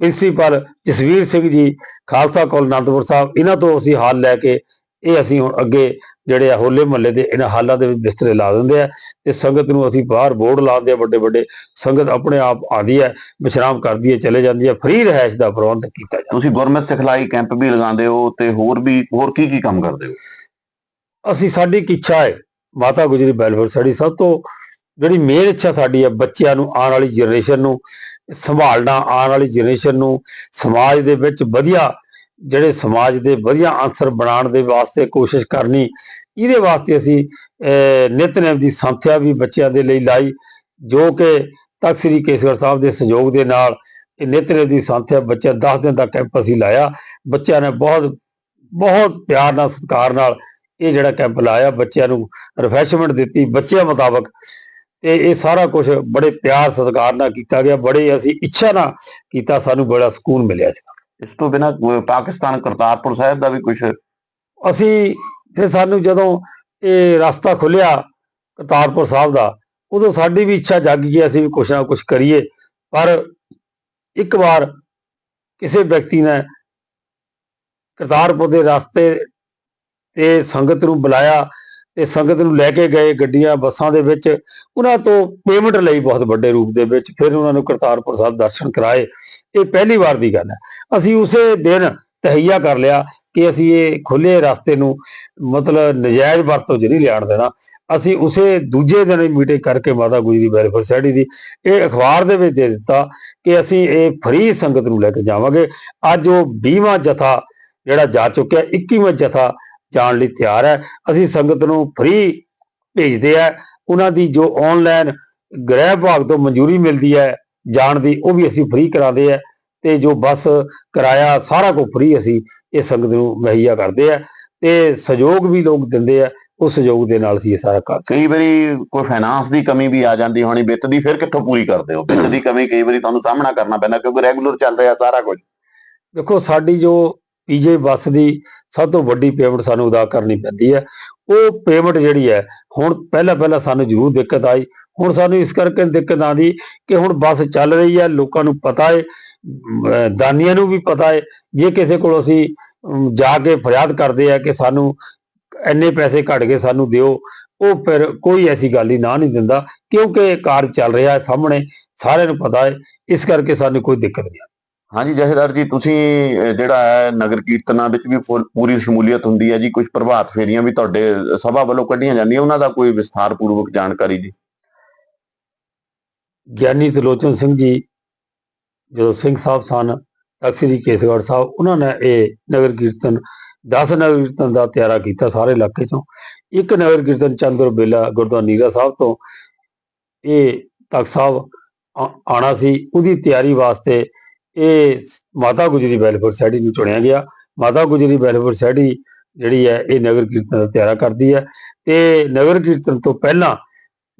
ਪ੍ਰਿੰਸੀਪਲ ਜਸਵੀਰ ਸਿੰਘ ਜੀ ਖਾਲਸਾ ਕਾਲਜ ਅਨੰਦਪੁਰ ਸਾਹਿਬ ਇਹਨਾਂ ਤੋਂ ਅਸੀਂ ਹਾਲ ਲੈ ਕੇ ਇਹ ਅਸੀਂ ਹੁਣ ਅੱਗੇ ਜਿਹੜੇ ਆ ਹੋਲੇ ਮਹੱਲੇ ਦੇ ਇਹਨਾਂ ਹਾਲਾਂ ਦੇ ਵਿੱਚ ਬਿਸਤਰੇ ਲਾ ਦਿੰਦੇ ਆ ਤੇ ਸੰਗਤ ਨੂੰ ਅਸੀਂ ਬਾਹਰ ਬੋਰਡ ਲਾਉਂਦੇ ਆ ਵੱਡੇ ਵੱਡੇ ਸੰਗਤ ਆਪਣੇ ਆਪ ਆਦੀ ਹੈ ਵਿਸ਼ਰਾਮ ਕਰਦੀ ਹੈ ਚਲੇ ਜਾਂਦੀ ਹੈ ਫ੍ਰੀ ਰਹਿائش ਦਾ ਪ੍ਰਬੰਧ ਕੀਤਾ ਜਾਂਦਾ। ਤੁਸੀਂ ਗੁਰਮਤ ਸਿਖਲਾਈ ਕੈਂਪ ਵੀ ਲਗਾਉਂਦੇ ਹੋ ਤੇ ਹੋਰ ਵੀ ਹੋਰ ਕੀ ਕੀ ਕੰਮ ਕਰਦੇ ਹੋ? ਅਸੀਂ ਸਾਡੀ ਇੱਛਾ ਹੈ ਮਾਤਾ ਗੁਜਰੀ ਵੈਲਫੇਅਰ ਸਾਡੀ ਸਭ ਤੋਂ ਜਿਹੜੀ ਮੇਨ ਇੱਛਾ ਸਾਡੀ ਹੈ ਬੱਚਿਆਂ ਨੂੰ ਆਉਣ ਵਾਲੀ ਜਨਰੇਸ਼ਨ ਨੂੰ ਸੰਭਾਲਣਾ ਆਉਣ ਵਾਲੀ ਜਨਰੇਸ਼ਨ ਨੂੰ ਸਮਾਜ ਦੇ ਵਿੱਚ ਵਧੀਆ ਜਿਹੜੇ ਸਮਾਜ ਦੇ ਵਧੀਆ ਆਨਸਰ ਬਣਾਉਣ ਦੇ ਵਾਸਤੇ ਕੋਸ਼ਿਸ਼ ਕਰਨੀ ਇਹਦੇ ਵਾਸਤੇ ਅਸੀਂ ਅਹ, ਨਿਤਨੇਮ ਦੀ ਸੰਥਿਆ ਵੀ ਬੱਚਿਆਂ ਦੇ ਲਈ ਲਾਈ ਜੋ ਕਿ ਤਖਤ ਸ੍ਰੀ ਕੇਸਗੜ੍ਹ ਸਾਹਿਬ ਦੇ ਸਹਿਯੋਗ ਦੇ ਨਾਲ ਇਹ ਨਿਤਨੇਮ ਦੀ ਸੰਥਿਆ ਬੱਚਿਆਂ 10 ਦਿਨ ਦਾ ਕੈਂਪ ਅਸੀਂ ਲਾਇਆ। ਬੱਚਿਆਂ ਨੇ ਬਹੁਤ ਬਹੁਤ ਪਿਆਰ ਨਾਲ ਸਤਿਕਾਰ ਨਾਲ ਇਹ ਜਿਹੜਾ ਕੈਂਪ ਲਾਇਆ। ਬੱਚਿਆਂ ਨੂੰ ਰਿਫਰੈਸ਼ਮੈਂਟ ਦਿੱਤੀ ਬੱਚਿਆਂ ਮੁਤਾਬਕ ਤੇ ਇਹ ਸਾਰਾ ਕੁਝ ਬੜੇ ਪਿਆਰ ਸਤਿਕਾਰ ਨਾਲ ਕੀਤਾ ਗਿਆ। ਬੜੇ ਅਸੀਂ ਇੱਛਾ ਨਾਲ ਕੀਤਾ ਸਾਨੂੰ ਬੜਾ ਸਕੂਨ ਮਿਲਿਆ ਸੀ ਇਸ ਤੋਂ ਬਿਨਾਂ ਪਾਕਿਸਤਾਨ ਕਰਤਾਰਪੁਰ ਸਾਹਿਬ ਦਾ ਵੀ ਕੁਝ ਅਸੀਂ ਫਿਰ ਸਾਨੂੰ ਜਦੋਂ ਇਹ ਰਸਤਾ ਖੁੱਲਿਆ ਕਰਤਾਰਪੁਰ ਸਾਹਿਬ ਦਾ, ਉਦੋਂ ਸਾਡੀ ਵੀ ਇੱਛਾ ਜਾਗ ਗਈ ਅਸੀਂ ਵੀ ਕੁਛ ਨਾ ਕੁਛ ਕਰੀਏ। ਪਰ ਇੱਕ ਵਾਰ ਕਿਸੇ ਵਿਅਕਤੀ ਨੇ ਕਰਤਾਰਪੁਰ ਦੇ ਰਸਤੇ ਤੇ ਸੰਗਤ ਨੂੰ ਬੁਲਾਇਆ ਤੇ ਸੰਗਤ ਨੂੰ ਲੈ ਕੇ ਗਏ ਗੱਡੀਆਂ, ਬੱਸਾਂ ਦੇ ਵਿੱਚ। ਉਹਨਾਂ ਤੋਂ ਪੇਮੈਂਟ ਲਈ ਬਹੁਤ ਵੱਡੇ ਰੂਪ ਦੇ ਵਿੱਚ। ਫਿਰ ਉਹਨਾਂ ਨੂੰ ਕਰਤਾਰਪੁਰ ਸਾਹਿਬ ਦਰਸ਼ਨ ਕਰਾਏ। ਇਹ ਪਹਿਲੀ ਵਾਰ ਦੀ ਗੱਲ ਹੈ। ਅਸੀਂ ਉਸੇ ਦਿਨ ਤਹਈਆ ਕਰ ਲਿਆ ਕਿ ਅਸੀਂ ਇਹ ਖੁੱਲੇ ਰਸਤੇ ਨੂੰ ਮਤਲਬ ਨਜਾਇਜ਼ ਵਰਤੋਂ 'ਚ ਨਹੀਂ ਲਿਆਣ ਦੇਣਾ। ਅਸੀਂ ਉਸੇ ਦੂਜੇ ਦਿਨ ਮੀਟਿੰਗ ਕਰਕੇ ਮਾਤਾ ਗੁਜਰੀ ਵੈਲਫੇਅਰ ਸੋਸਾਇਟੀ ਦੀ ਇਹ ਅਖਬਾਰ ਦੇ ਵਿੱਚ ਦੇ ਦਿੱਤਾ ਕਿ ਅਸੀਂ ਇਹ ਫ੍ਰੀ ਸੰਗਤ ਨੂੰ ਲੈ ਕੇ ਜਾਵਾਂਗੇ। ਅੱਜ ਉਹ 20ਵਾਂ ਜਥਾ ਜਿਹੜਾ ਜਾ ਚੁੱਕਿਆ 21ਵਾਂ ਜਥਾ ਜਾਣ ਲਈ ਤਿਆਰ ਹੈ। ਅਸੀਂ ਸੰਗਤ ਨੂੰ ਫ੍ਰੀ ਭੇਜਦੇ ਆ ਉਹਨਾਂ ਦੀ ਜੋ ਆਨਲਾਈਨ ਗ੍ਰਹਿ ਵਿਭਾਗ ਤੋਂ ਮਨਜ਼ੂਰੀ ਮਿਲਦੀ ਹੈ ਜਾਣ ਦੀ ਉਹ ਵੀ ਅਸੀਂ ਫ੍ਰੀ ਕਰਾਉਂਦੇ ਆ ਤੇ ਜੋ ਬੱਸ ਕਿਰਾਇਆ ਸਾਰਾ ਕੁਝ ਫ੍ਰੀ ਅਸੀਂ ਇਹ ਸੰਗਤ ਨੂੰ ਮੁਹੱਈਆ ਕਰਦੇ ਆ ਤੇ ਸਹਿਯੋਗ ਵੀ ਲੋਕ ਦਿੰਦੇ ਆ ਉਸ ਸਹਿਯੋਗ ਦੇ ਨਾਲ ਅਸੀਂ ਇਹ ਸਾਰਾ ਕਰ ਕਈ ਵਾਰੀ ਕੋਈ ਫਾਈਨਾਂਸ ਦੀ ਕਮੀ ਵੀ ਆ ਜਾਂਦੀ ਹੋਣੀ ਵਿੱਤ ਦੀ ਫਿਰ ਕਿੱਥੋਂ ਪੂਰੀ ਕਰਦੇ ਹੋ? ਵਿੱਤ ਦੀ ਕਮੀ ਕਈ ਵਾਰੀ ਤੁਹਾਨੂੰ ਸਾਹਮਣਾ ਕਰਨਾ ਪੈਂਦਾ ਕਿਉਂਕਿ ਰੈਗੂਲਰ ਚੱਲ ਰਿਹਾ ਸਾਰਾ ਕੁਝ। ਦੇਖੋ ਸਾਡੀ ਜੋ ਪੀਜੇ ਬੱਸ ਦੀ ਸਭ ਤੋਂ ਵੱਡੀ ਪੇਮੈਂਟ ਸਾਨੂੰ ਅਦਾ ਕਰਨੀ ਪੈਂਦੀ ਹੈ ਉਹ ਪੇਮੈਂਟ ਜਿਹੜੀ ਹੈ ਹੁਣ ਪਹਿਲਾਂ ਪਹਿਲਾਂ ਸਾਨੂੰ ਜ਼ਰੂਰ ਦਿੱਕਤ ਆਈ। ਹੁਣ ਸਾਨੂੰ ਇਸ ਕਰਕੇ ਦਿੱਕਤ ਆਂਦੀ ਕਿ ਹੁਣ ਬੱਸ ਚੱਲ ਰਹੀ ਹੈ, ਲੋਕਾਂ ਨੂੰ ਪਤਾ ਹੈ ਦਾਨੀਆਂ ਨੂੰ ਵੀ ਪਤਾ ਹੈ, ਜੇ ਕਿਸੇ ਕੋਲ ਅਸੀਂ ਜਾ ਕੇ ਫਰਿਆਦ ਕਰਦੇ ਆ ਕਿ ਸਾਨੂੰ ਇੰਨੇ ਪੈਸੇ ਘੱਟ ਕੇ ਸਾਨੂੰ ਦਿਓ, ਉਹ ਫਿਰ ਕੋਈ ਐਸੀ ਗੱਲ ਹੀ ਨਾ ਨਹੀਂ ਦਿੰਦਾ, ਕਿਉਂਕਿ ਕਾਰਜ ਚੱਲ ਰਿਹਾ ਹੈ ਸਾਹਮਣੇ, ਸਾਰਿਆਂ ਨੂੰ ਪਤਾ ਹੈ, ਇਸ ਕਰਕੇ ਸਾਨੂੰ ਕੋਈ ਦਿੱਕਤ ਨਹੀਂ ਹਾਂਜੀ, ਜਥੇਦਾਰ ਜੀ, ਤੁਸੀਂ ਜਿਹੜਾ ਹੈ ਨਗਰ ਕੀਰਤਨਾਂ ਵਿੱਚ ਵੀ ਫੁੱਲ- ਪੂਰੀ ਸ਼ਮੂਲੀਅਤ ਹੁੰਦੀ ਹੈ ਜੀ ਕੁਝ ਪ੍ਰਭਾਤ ਫੇਰੀਆਂ ਵੀ ਤੁਹਾਡੇ ਸਭਾ ਵੱਲੋਂ ਕੱਢੀਆਂ ਜਾਂਦੀਆਂ, ਉਹਨਾਂ ਦਾ ਕੋਈ ਵਿਸਥਾਰ ਪੂਰਵਕ ਜਾਣਕਾਰੀ ਜੀ? ਗਿਆਨੀ ਤਿਲੋਚਨ ਸਿੰਘ ਜੀ ਜਦੋਂ ਸਿੰਘ ਸਾਹਿਬ ਸਨ, ਤਖਤ ਸ੍ਰੀ ਕੇਸਗੜ੍ਹ ਸਾਹਿਬ, ਉਹਨਾਂ ਨੇ ਇਹ ਨਗਰ ਕੀਰਤਨ 10 ਨਗਰ ਕੀਰਤਨ ਦਾ ਤਿਆਰਾ ਕੀਤਾ ਸਾਰੇ ਇਲਾਕੇ ਚੋਂ। ਇੱਕ ਨਗਰ ਕੀਰਤਨ ਚੰਦਰ ਬੇਲਾ ਗੁਰਦੁਆਰਾ ਨੀਰਾ ਸਾਹਿਬ ਤੋਂ ਇਹ ਤਖਤ ਸਾਹਿਬ ਆ- ਆਉਣਾ ਸੀ। ਉਹਦੀ ਤਿਆਰੀ ਵਾਸਤੇ ਇਹ ਮਾਤਾ ਗੁਜਰੀ ਵੈਲਫੇਅਰ ਸੈਡੀ ਨੂੰ ਚੁਣਿਆ ਗਿਆ। ਮਾਤਾ ਗੁਜਰੀ ਵੈਲਫੇਅਰ ਸੈਡੀ ਜਿਹੜੀ ਹੈ, ਇਹ ਨਗਰ ਕੀਰਤਨ ਦਾ ਤਿਆਰਾ ਕਰਦੀ ਹੈ। ਤੇ ਨਗਰ ਕੀਰਤਨ ਤੋਂ ਪਹਿਲਾਂ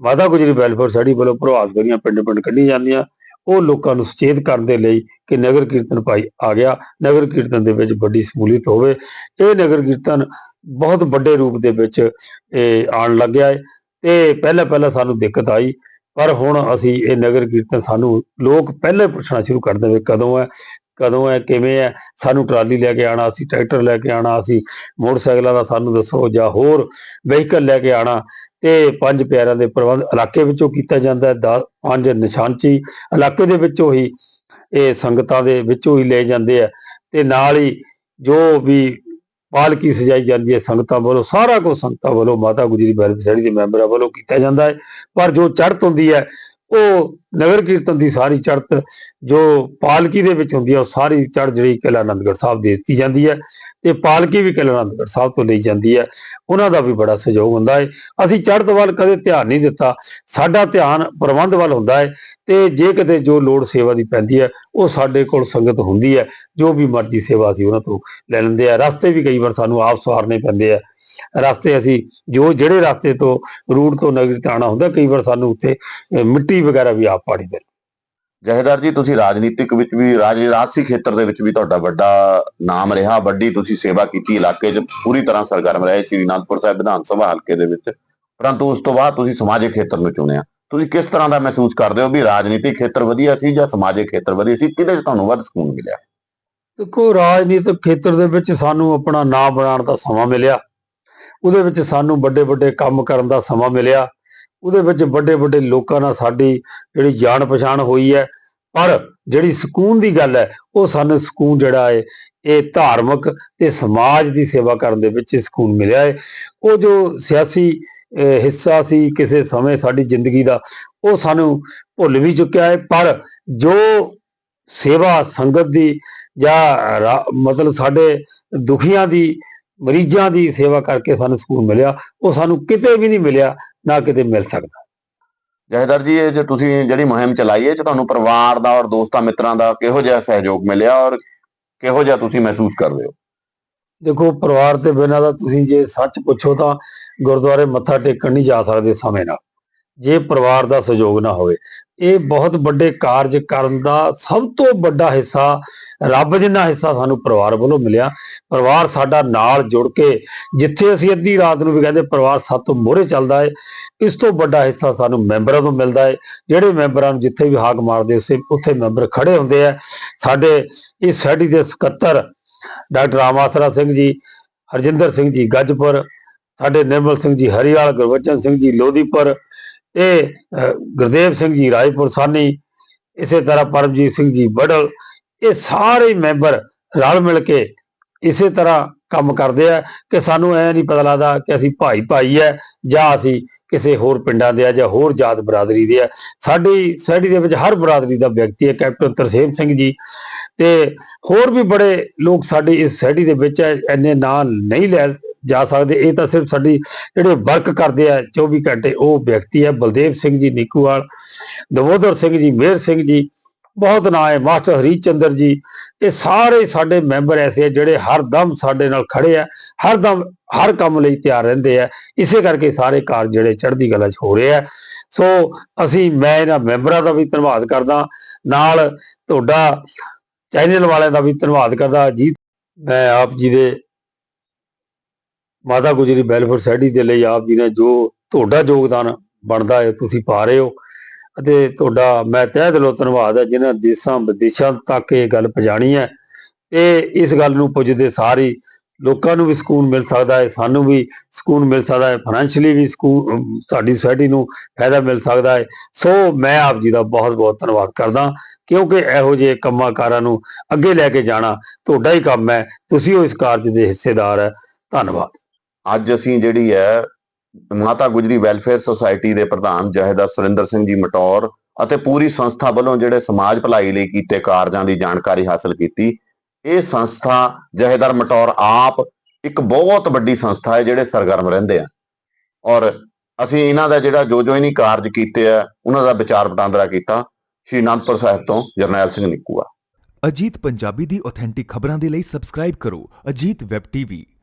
ਮਾਤਾ ਗੁਜਰੀ ਵੈਲਫੇਅਰ ਸੋਸਾਇਟੀ ਵੱਲੋਂ ਪ੍ਰਭਾਤ ਫੇਰੀਆਂ ਪਿੰਡ ਪਿੰਡ ਕੱਢੀ ਜਾਂਦੀਆਂ, ਉਹ ਲੋਕਾਂ ਨੂੰ ਸੁਚੇਤ ਕਰਨ ਦੇ ਲਈ ਕਿ ਨਗਰ ਕੀਰਤਨ ਭਾਈ ਆ ਗਿਆ। ਨਗਰ ਕੀਰਤਨ ਦੇ ਵਿੱਚ ਵੱਡੀ ਸਮੂਲੀਅਤ ਹੋਵੇ। ਇਹ ਨਗਰ ਕੀਰਤਨ ਬਹੁਤ ਵੱਡੇ ਰੂਪ ਦੇ ਵਿੱਚ ਇਹ ਆਉਣ ਲੱਗਿਆ ਹੈ ਤੇ ਪਹਿਲਾਂ ਪਹਿਲਾਂ ਸਾਨੂੰ ਦਿੱਕਤ ਆਈ, ਪਰ ਹੁਣ ਅਸੀਂ ਇਹ ਨਗਰ ਕੀਰਤਨ ਸਾਨੂੰ ਲੋਕ ਪਹਿਲੇ ਪੁੱਛਣਾ ਸ਼ੁਰੂ ਕਰ ਦੇਵੇ, ਕਦੋਂ ਹੈ ਕਦੋਂ ਹੈ, ਕਿਵੇਂ ਹੈ? ਸਾਨੂੰ ਟਰਾਲੀ ਲੈ ਕੇ ਆਣਾ ਅਸੀਂ ਟਰੈਕਟਰ ਲੈ ਕੇ ਆਣਾ ਅਸੀਂ ਮੋਟਰਸਾਈਕਲਾਂ ਦਾ ਸਾਨੂੰ ਦੱਸੋ ਜਾਂ ਹੋਰ ਵਹੀਕਲ ਲੈ ਕੇ ਆਣਾ ਤੇ ਪੰਜ ਪਿਆਰਿਆਂ ਦੇ ਪ੍ਰਬੰਧ ਇਲਾਕੇ ਵਿੱਚੋਂ ਕੀਤਾ ਜਾਂਦਾ ਹੈ। ਦਸ- ਪੰਜ ਨਿਸ਼ਾਨਚੀ ਇਲਾਕੇ ਦੇ ਵਿੱਚੋਂ ਹੀ ਇਹ ਸੰਗਤਾਂ ਦੇ ਵਿੱਚੋਂ ਹੀ ਲਏ ਜਾਂਦੇ ਆ ਤੇ ਨਾਲ ਹੀ ਜੋ ਵੀ ਪਾਲਕੀ ਸਜਾਈ ਜਾਂਦੀ ਹੈ ਸੰਗਤਾਂ ਵੱਲੋਂ, ਸਾਰਾ ਕੁਝ ਸੰਗਤਾਂ ਵੱਲੋਂ ਮਾਤਾ ਗੁਜਰੀ ਵੈਲਫੇਅਰ ਸੋਸਾਇਟੀ ਦੇ ਮੈਂਬਰਾਂ ਵੱਲੋਂ ਕੀਤਾ ਜਾਂਦਾ ਹੈ। ਪਰ ਜੋ ਚੜ੍ਹਤ ਹੁੰਦੀ ਹੈ ਉਹ ਨਗਰ ਕੀਰਤਨ ਦੀ ਸਾਰੀ ਚੜਤ ਜੋ ਪਾਲਕੀ ਦੇ ਵਿੱਚ ਹੁੰਦੀ ਹੈ ਉਹ ਸਾਰੀ ਚੜ੍ਹ ਜਿਹੜੀ ਕਿਲ੍ਹਾ ਆਨੰਦਗੜ੍ਹ ਸਾਹਿਬ ਦੇ ਦਿੱਤੀ ਜਾਂਦੀ ਹੈ ਤੇ ਪਾਲਕੀ ਵੀ ਕਿਲ੍ਹਾ ਆਨੰਦਗੜ੍ਹ ਸਾਹਿਬ ਤੋਂ ਲਈ ਜਾਂਦੀ ਹੈ ਉਹਨਾਂ ਦਾ ਵੀ ਬੜਾ ਸਹਿਯੋਗ ਹੁੰਦਾ ਹੈ ਅਸੀਂ ਚੜਤ ਵੱਲ ਕਦੇ ਧਿਆਨ ਨਹੀਂ ਦਿੱਤਾ, ਸਾਡਾ ਧਿਆਨ ਪ੍ਰਬੰਧ ਵੱਲ ਹੁੰਦਾ ਹੈ ਤੇ ਜੇ ਕਿਤੇ ਜੋ ਲੋੜ ਸੇਵਾ ਦੀ ਪੈਂਦੀ ਹੈ ਉਹ ਸਾਡੇ ਕੋਲ ਸੰਗਤ ਹੁੰਦੀ ਹੈ ਜੋ ਵੀ ਮਰਜ਼ੀ ਸੇਵਾ ਅਸੀਂ ਉਹਨਾਂ ਤੋਂ ਲੈ ਲੈਂਦੇ ਆ। ਰਸਤੇ ਵੀ ਕਈ ਵਾਰ ਸਾਨੂੰ ਆਪ ਸਵਾਰਨੇ ਪੈਂਦੇ ਆ। ਰਸਤੇ ਅਸੀਂ ਜੋ ਜਿਹੜੇ ਰਸਤੇ ਤੋਂ ਰੂਟ ਤੋਂ ਨਗਰੀ ਆਉਣਾ ਹੁੰਦਾ ਕਈ ਵਾਰ ਸਾਨੂੰ ਉੱਥੇ ਮਿੱਟੀ ਵਗੈਰਾ ਵੀ ਆਪ ਪਾੜੀ ਪੈਂਦੀ ਜਹੇਦਾਰ ਜੀ ਤੁਸੀਂ ਰਾਜਨੀਤਿਕ ਵਿੱਚ ਵੀ ਰਾਜ ਰਾਜਸੀ ਖੇਤਰ ਦੇ ਵਿੱਚ ਵੀ ਤੁਹਾਡਾ ਵੱਡਾ ਨਾਮ ਰਿਹਾ। ਵੱਡੀ ਤੁਸੀਂ ਸੇਵਾ ਕੀਤੀ ਇਲਾਕੇ 'ਚ ਪੂਰੀ ਤਰ੍ਹਾਂ ਸਰਗਰਮ ਰਹੇ ਸ਼੍ਰੀ ਅਨੰਦਪੁਰ ਸਾਹਿਬ ਵਿਧਾਨ ਸਭਾ ਹਲਕੇ ਦੇ ਵਿੱਚ। ਪਰੰਤੂ ਉਸ ਤੋਂ ਬਾਅਦ ਤੁਸੀਂ ਸਮਾਜਿਕ ਖੇਤਰ ਨੂੰ ਚੁਣਿਆ। ਤੁਸੀਂ ਕਿਸ ਤਰ੍ਹਾਂ ਦਾ ਮਹਿਸੂਸ ਕਰਦੇ ਹੋ ਵੀ ਰਾਜਨੀਤਿਕ ਖੇਤਰ ਵਧੀਆ ਸੀ ਜਾਂ ਸਮਾਜਿਕ ਖੇਤਰ ਵਧੀਆ ਸੀ? ਕਿਹਦੇ 'ਚ ਤੁਹਾਨੂੰ ਵੱਧ ਸਕੂਨ ਮਿਲਿਆ? ਦੇਖੋ ਰਾਜਨੀਤਿਕ ਖੇਤਰ ਦੇ ਵਿੱਚ ਸਾਨੂੰ ਆਪਣਾ ਨਾਮ ਬਣਾਉਣ ਦਾ ਸਮਾਂ ਮਿਲਿਆ। ਉਹਦੇ ਵਿੱਚ ਸਾਨੂੰ ਵੱਡੇ ਵੱਡੇ ਕੰਮ ਕਰਨ ਦਾ ਸਮਾਂ ਮਿਲਿਆ। ਉਹਦੇ ਵਿੱਚ ਵੱਡੇ ਵੱਡੇ ਲੋਕਾਂ ਨਾਲ ਸਾਡੀ ਜਿਹੜੀ ਜਾਣ ਪਛਾਣ ਹੋਈ ਹੈ। ਪਰ ਜਿਹੜੀ ਸਕੂਨ ਦੀ ਗੱਲ ਹੈ ਉਹ ਸਾਨੂੰ ਸਕੂਨ ਜਿਹੜਾ ਹੈ ਇਹ ਧਾਰਮਿਕ ਤੇ ਸਮਾਜ ਦੀ ਸੇਵਾ ਕਰਨ ਦੇ ਵਿੱਚ ਸਕੂਨ ਮਿਲਿਆ ਹੈ। ਉਹ ਜੋ ਸਿਆਸੀ ਅਹ, ਹਿੱਸਾ ਸੀ ਕਿਸੇ ਸਮੇਂ ਸਾਡੀ ਜ਼ਿੰਦਗੀ ਦਾ ਉਹ ਸਾਨੂੰ ਭੁੱਲ ਵੀ ਚੁੱਕਿਆ ਹੈ। ਪਰ ਜੋ ਸੇਵਾ ਸੰਗਤ ਦੀ ਜਾਂ ਮਤਲਬ ਸਾਡੇ ਦੁਖੀਆਂ ਦੀ ਮਰੀਜ਼ਾਂ ਦੀ ਸੇਵਾ ਕਰਕੇ ਸਾਨੂੰ ਸਕੂਨ ਮਿਲਿਆ ਉਹ ਸਾਨੂੰ ਕਿਤੇ ਵੀ ਨਹੀਂ ਮਿਲਿਆ ਨਾ ਕਿਤੇ ਮਿਲ ਸਕਦਾ। ਜਹੇਦਾਰ ਜੀ ਇਹ ਜੇ ਤੁਸੀਂ ਜਿਹੜੀ ਮੁਹਿੰਮ ਚਲਾਈ ਹੈ 'ਚ ਤੁਹਾਨੂੰ ਪਰਿਵਾਰ ਦਾ ਔਰ ਦੋਸਤਾਂ ਮਿੱਤਰਾਂ ਦਾ ਕਿਹੋ ਜਿਹਾ ਸਹਿਯੋਗ ਮਿਲਿਆ ਔਰ ਕਿਹੋ ਜਿਹਾ ਤੁਸੀਂ ਮਹਿਸੂਸ ਕਰਦੇ ਹੋ? ਦੇਖੋ ਪਰਿਵਾਰ ਤੇ ਬਿਨਾਂ ਦਾ ਤੁਸੀਂ ਜੇ ਸੱਚ ਪੁੱਛੋ ਤਾਂ ਗੁਰਦੁਆਰੇ ਮੱਥਾ ਟੇਕਣ ਨਹੀਂ ਜਾ ਸਕਦੇ ਸਮੇਂ ਨਾਲ। ਜੇ ਪਰਿਵਾਰ ਦਾ ਸਹਿਯੋਗ ਨਾ ਹੋਵੇ। ਇਹ ਬਹੁਤ ਵੱਡੇ ਕਾਰਜ ਕਰਨ ਦਾ ਸਭ ਤੋਂ ਵੱਡਾ ਹਿੱਸਾ, ਰੱਬ ਜਿੰਨਾ ਹਿੱਸਾ ਸਾਨੂੰ ਪਰਿਵਾਰ ਵੱਲੋਂ ਮਿਲਿਆ। ਪਰਿਵਾਰ ਸਾਡਾ ਨਾਲ ਜੁੜ ਕੇ, ਜਿੱਥੇ ਅਸੀਂ ਅੱਧੀ ਰਾਤ ਨੂੰ ਵੀ ਕਹਿੰਦੇ ਪਰਿਵਾਰ ਸਾਡੇ ਤੋਂ ਮੋਹਰੇ ਚੱਲਦਾ ਹੈ ਇਸ ਤੋਂ ਵੱਡਾ ਹਿੱਸਾ ਸਾਨੂੰ ਮੈਂਬਰਾਂ ਤੋਂ ਮਿਲਦਾ ਹੈ ਜਿਹੜੇ ਮੈਂਬਰਾਂ ਨੂੰ ਜਿੱਥੇ ਵੀ ਹਾਕ ਮਾਰਦੇ ਉਸੇ ਉੱਥੇ ਮੈਂਬਰ ਖੜੇ ਹੁੰਦੇ ਆ। ਸਾਡੇ ਇਸ ਸੋਸਾਇਟੀ ਦੇ ਸਕੱਤਰ, ਡਾਕਟਰ ਰਾਮਾਸਰਾ ਸਿੰਘ ਜੀ, ਹਰਜਿੰਦਰ ਸਿੰਘ ਜੀ ਗੱਜਪੁਰ, ਸਾਡੇ ਨਿਰਮਲ ਸਿੰਘ ਜੀ ਹਰੀਵਾਲ, ਗੁਰਬਚਨ ਸਿੰਘ ਜੀ ਲੋਧੀਪੁਰ ਇਹ ਗੁਰਦੇਵ ਸਿੰਘ ਜੀ ਰਾਏਪੁਰ ਸਾਨੀ, ਇਸੇ ਤਰ੍ਹਾਂ ਪਰਮਜੀਤ ਸਿੰਘ ਜੀ ਬੜਲ ਇਹ ਸਾਰੇ ਮੈਂਬਰ ਰਲ ਮਿਲ ਕੇ ਇਸੇ ਤਰ੍ਹਾਂ ਕੰਮ ਕਰਦੇ ਆ ਕਿ ਸਾਨੂੰ ਐ ਨਹੀਂ ਪਤਾ ਲੱਗਦਾ ਕਿ ਅਸੀਂ ਭਾਈ ਭਾਈ ਐ ਜਾਂ ਅਸੀਂ ਕਿਸੇ ਹੋਰ ਪਿੰਡਾਂ ਦੇ ਆ ਜਾਂ ਹੋਰ ਜਾਤ ਬਰਾਦਰੀ ਦੇ ਆ। ਸਾਡੀ ਸੋਸਾਇਟੀ ਦੇ ਵਿੱਚ ਹਰ ਬਰਾਦਰੀ ਦਾ ਵਿਅਕਤੀ ਹੈ, ਕੈਪਟਨ ਤਰਸੇਮ ਸਿੰਘ ਜੀ। ਤੇ ਹੋਰ ਵੀ ਬੜੇ ਲੋਕ ਸਾਡੀ ਇਸ ਸੋਸਾਇਟੀ ਦੇ ਵਿੱਚ ਹੈ ਇੰਨੇ ਨਾਂ ਨਹੀਂ ਲੈ ਜਾ ਸਕਦੇ। ਇਹ ਤਾਂ ਸਿਰਫ ਸਾਡੀ ਜਿਹੜੇ ਵਰਕ ਕਰਦੇ ਆ 24 ਘੰਟੇ ਉਹ ਵਿਅਕਤੀ ਹੈ ਬਲਦੇਵ ਸਿੰਘ ਜੀ, ਨਿੱਕੂਵਾਲ ਦਵੋਦਰ ਸਿੰਘ ਜੀ, ਮੇਹਰ ਸਿੰਘ ਜੀ, ਬਹੁਤ ਨਾਂ ਹੈ, ਮਾਸਟਰ ਹਰੀ ਚੰਦਰ ਜੀ। ਇਹ ਸਾਰੇ ਸਾਡੇ ਮੈਂਬਰ ਐਸੇ ਜਿਹੜੇ ਹਰ ਦਮ ਸਾਡੇ ਨਾਲ ਖੜੇ ਆ, ਹਰ ਦਮ ਹਰ ਕੰਮ ਲਈ ਤਿਆਰ ਰਹਿੰਦੇ ਆ। ਇਸੇ ਕਰਕੇ ਸਾਰੇ ਕਾਰਜ ਜਿਹੜੇ ਚੜ੍ਹਦੀ ਕਲਾ 'ਚ ਹੋ ਰਹੇ ਆ। ਸੋ ਅਸੀਂ, ਮੈਂ ਇਹਨਾਂ ਮੈਂਬਰਾਂ ਦਾ ਵੀ ਧੰਨਵਾਦ ਕਰਦਾ। ਨਾਲ ਤੁਹਾਡਾ ਚੈਨਲ ਵਾਲਿਆਂ ਦਾ ਵੀ ਧੰਨਵਾਦ ਕਰਦਾ। ਜੀ ਮੈਂ ਆਪ ਜੀ ਦੇ ਮਾਤਾ ਗੁਜਰੀ ਵੈਲਫੇਅਰ ਸੋਸਾਇਟੀ ਦੇ ਲਈ ਆਪ ਜੀ ਨੇ ਜੋ ਤੁਹਾਡਾ ਯੋਗਦਾਨ ਬਣਦਾ ਹੈ, ਤੁਸੀਂ ਪਾ ਰਹੇ ਹੋ। ਅਤੇ ਤੁਹਾਡਾ ਮੈਂ ਤਹਿ ਦਿਲੋਂ ਧੰਨਵਾਦ ਹੈ, ਜਿਨ੍ਹਾਂ ਦੇਸ਼ਾਂ ਵਿਦੇਸ਼ਾਂ ਤੱਕ ਇਹ ਗੱਲ ਪਹੁੰਚਾਣੀ ਹੈ। ਤੇ ਇਸ ਗੱਲ ਨੂੰ ਪੁੱਜਦੇ ਸਾਰੀ ਲੋਕਾਂ ਨੂੰ ਵੀ ਸਕੂਨ ਮਿਲ ਸਕਦਾ ਹੈ, ਸਾਨੂੰ ਵੀ ਸਕੂਨ ਮਿਲ ਸਕਦਾ ਹੈ ਫਾਈਨੈਂਸ਼ੀਅਲੀ ਵੀ ਸਕੂਨ ਸਾਡੀ ਸੋਸਾਇਟੀ ਨੂੰ ਫਾਇਦਾ ਮਿਲ ਸਕਦਾ ਹੈ। ਸੋ ਮੈਂ ਆਪ ਜੀ ਦਾ ਬਹੁਤ ਬਹੁਤ ਧੰਨਵਾਦ ਕਰਦਾ, ਕਿਉਂਕਿ ਇਹੋ ਜਿਹੇ ਕੰਮਾਂ ਕਾਰਾਂ ਨੂੰ ਅੱਗੇ ਲੈ ਕੇ ਜਾਣਾ ਤੁਹਾਡਾ ਹੀ ਕੰਮ ਹੈ। ਤੁਸੀਂ ਉਹ ਇਸ ਕਾਰਜ ਦੇ ਹਿੱਸੇਦਾਰ ਹੈ। ਧੰਨਵਾਦ। ਅੱਜ ਅਸੀਂ ਜਿਹੜੀ ਹੈ ਮਾਤਾ ਗੁਜਰੀ ਵੈਲਫੇਅਰ ਸੁਸਾਇਟੀ ਦੇ ਪ੍ਰਧਾਨ ਜਹੇਦਾਰ ਸੁਰਿੰਦਰ ਸਿੰਘ ਜੀ ਮਟੌਰ ਅਤੇ ਪੂਰੀ ਸੰਸਥਾ ਵੱਲੋਂ ਜਿਹੜੇ ਸਮਾਜ ਭਲਾਈ ਲਈ ਕੀਤੇ ਕਾਰਜਾਂ ਦੀ ਜਾਣਕਾਰੀ ਹਾਸਲ ਕੀਤੀ। ਇਹ ਸੰਸਥਾ ਜਹੇਦਾਰ ਮਟੌਰ ਆਪ ਇੱਕ ਬਹੁਤ ਵੱਡੀ ਸੰਸਥਾ ਹੈ ਜਿਹੜੇ ਸਰਗਰਮ ਰਹਿੰਦੇ ਆ। ਔਰ ਅਸੀਂ ਇਹਨਾਂ ਦਾ ਜਿਹੜਾ ਜੋ ਜੋ ਇਹਨੀ ਕਾਰਜ ਕੀਤੇ ਆ, ਉਹਨਾਂ ਦਾ ਵਿਚਾਰ ਵਟਾਂਦਰਾ ਕੀਤਾ ਸ਼੍ਰੀ ਅਨੰਦਪੁਰ ਸਾਹਿਬ ਤੋਂ ਜਰਨੈਲ ਸਿੰਘ ਨਿੱਕੂਆ। ਅਜੀਤ ਪੰਜਾਬੀ ਦੀ ਆਥੈਂਟਿਕ ਖਬਰਾਂ ਦੇ ਲਈ ਸਬਸਕ੍ਰਾਈਬ ਕਰੋ ਅਜੀਤ ਵੈਬ ਟੀਵੀ